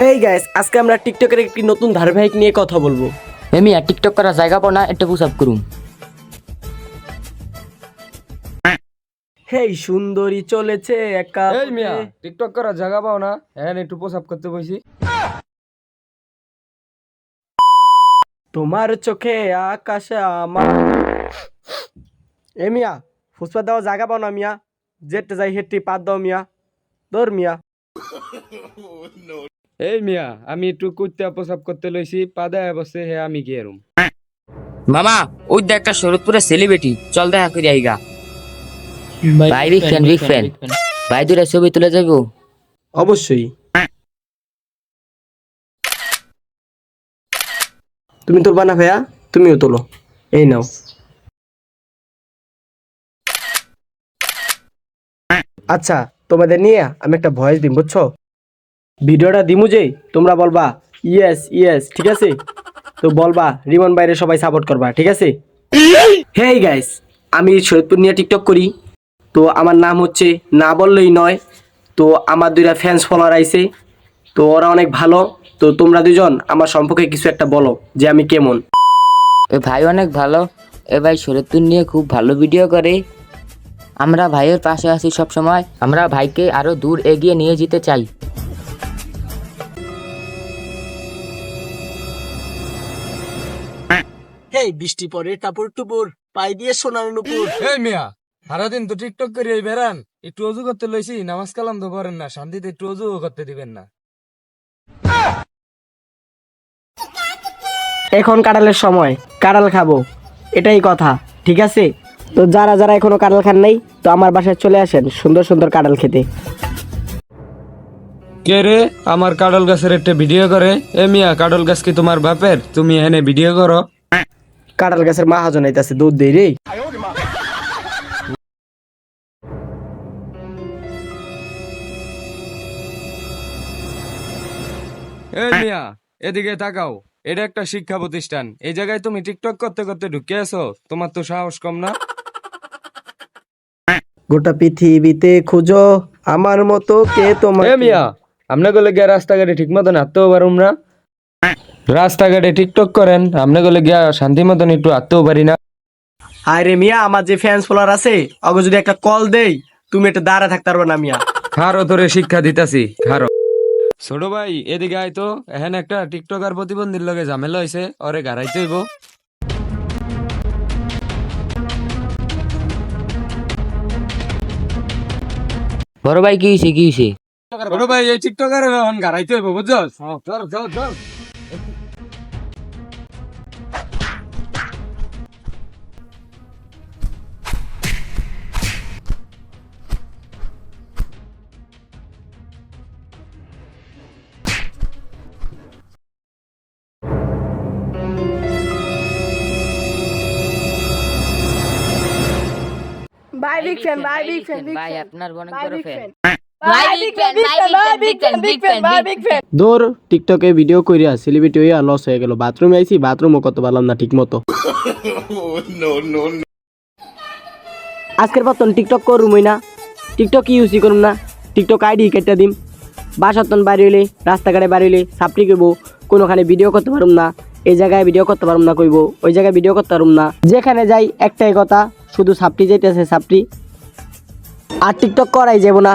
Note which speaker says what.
Speaker 1: Hey guys আজকে আমরা টিকটকের একটি নতুন ধারাবাহিক নিয়ে কথা বলব।
Speaker 2: এমি আর টিকটক করার জায়গা পাও না একটা পুশ আপ করুম
Speaker 1: হেই সুন্দরী চলেছে একা
Speaker 3: এই মিয়া টিকটক করার জায়গা পাও না হ্যাঁ একটু পোশাক করতে বসি।
Speaker 1: তোমার চোখে আকাশে আমার। এ মিয়া ফুসপা দেওয়া জায়গা পাও না মিয়া। যেতে যাই হেঁটে পাত দাও মিয়া। দৌড় মিয়া।
Speaker 3: এই মিয়া আমি একটু কুত্তা পোশাক করতে লইছি পাদায় বসে হে আমি কি এরম
Speaker 2: মামা ওই দেখ একটা শরৎপুরের সেলিব্রিটি চল দেখা করি আইগা। ভাই বিগ ফ্যান বিগ ফ্যান ভাই দুটা ছবি তুলে যাব।
Speaker 1: অবশ্যই। তুমি তুলবা না ভাইয়া তুমিও তোলো। এই নাও। আচ্ছা তোমাদের নিয়ে আমি একটা ভয়েস দিম বুঝছ? ভিডিওটা দিমু যে, তোমরা বলবা ইয়েস ইয়েস ঠিক আছে? তো বলবা, রিমন বাইরে সবাই সাপোর্ট করবা, ঠিক আছে? হেই গাইস আমি শরীদপুর নিয়ে টিকটক করি। তো আমার নাম হচ্ছে, না বললেই নয়, তো আমার দুইটা ফ্যান্স ফলোয়ার আইছে। তো ওরা অনেক ভালো। তো তোমরা দুজন আমার সম্পর্কে কিছু একটা বলো, যে আমি কেমন।
Speaker 2: এ ভাই অনেক ভালো। এ ভাই শরৎপুর নিয়ে খুব ভালো ভিডিও করে। আমরা ভাইয়ের পাশে আছি সব সময় আমরা ভাইকে আরও দূর এগিয়ে নিয়ে যেতে চাই।
Speaker 1: হেই বৃষ্টি পরে টাপুর টুপুর পাই দিয়ে সোনার নুপুর।
Speaker 3: এই মিয়া সারাদিন তো টিকটক করে এই বেড়ান। একটু অজু করতে লইছি নামাজ কালাম তো করেন না শান্তিতে একটু অজু করতে দিবেন না।
Speaker 1: এখন কাঁঠালের সময় কাঁঠাল খাব। এটাই কথা ঠিক আছে? তো যারা যারা এখনও কাঁঠাল খান নাই তো আমার বাসায় চলে আসেন সুন্দর সুন্দর কাঁঠাল খেতে।
Speaker 3: কে রে? আমার কাডল গাছের একটা ভিডিও করে। এ মিয়া কাডল গাছ কি তোমার বাপের? তুমি এনে ভিডিও করো।
Speaker 1: কাঁঠাল গাছের মাহাজন আইতাছে দুধ দেই রে।
Speaker 3: মিয়া এদিকে তাকাও। এটা একটা শিক্ষা প্রতিষ্ঠান। এই জায়গায় তুমি টিকটক করতে করতে ঢুকে আছো। তোমার তো সাহস কম না?
Speaker 1: গোটা পৃথিবীতে খুঁজো আমার মতো কে তোমার
Speaker 3: এ মিয়া আপনি গেলে গিয়া রাস্তাঘাটে ঠিক মতন হাঁটতেও পারুম না। রাস্তাঘাটে টিকটক করেন। আপনি গেলে গিয়া শান্তি মতন একটু হাঁটতেও পারি না।
Speaker 1: হায় রে মিয়া আমার যে ফ্যান্স ফলোয়ার আছে অগো যদি একটা কল দেই তুমি একটু দাঁড়া থাকতে পারবে না মিয়া।
Speaker 3: খারো তোরে শিক্ষা দিতাছি খারো। ছোট ভাই এদিকে আয় তো। এখানে একটা টিকটকার প্রতিবন্ধীর লগে ঝামেলা হয়েছে ওরে গাড়াইতে হইব।
Speaker 2: বড় ভাই কি হয়েছে কি হয়েছে
Speaker 3: বড় ভাই এই টিকটকার এখন গাড়াইতে হইব বুঝছস? চল চল চল।
Speaker 4: Bye big fan, bye big fan, big
Speaker 2: ভাই
Speaker 4: fan.
Speaker 2: আপনার অনেক
Speaker 4: Bye
Speaker 2: বড়
Speaker 4: big
Speaker 2: ফ্যান
Speaker 1: দৌড় টিকটকে ভিডিও কইরা সেলিব্রিটি হইয়া লস হয়ে গেল। বাথরুমে আইছি বাথরুমও করতে পারলাম না ঠিক মতো আজকের পতন টিকটক করুমই না। টিকটক ইউজই করুম না। টিকটক আইডি কেটে দিম। বাসতন বাড়ি হইলে রাস্তাঘাটে বাড়ি হইলে সাপটি কইব কোনোখানে ভিডিও করতে পারুম না। এই জায়গায় ভিডিও করতে পারুম না কইব ওই জায়গায় ভিডিও করতে পারুম না। যেখানে যাই একটাই কথা শুধু সাপটি যাইতেছে সাপটি আর টিকটক করাই যাব না।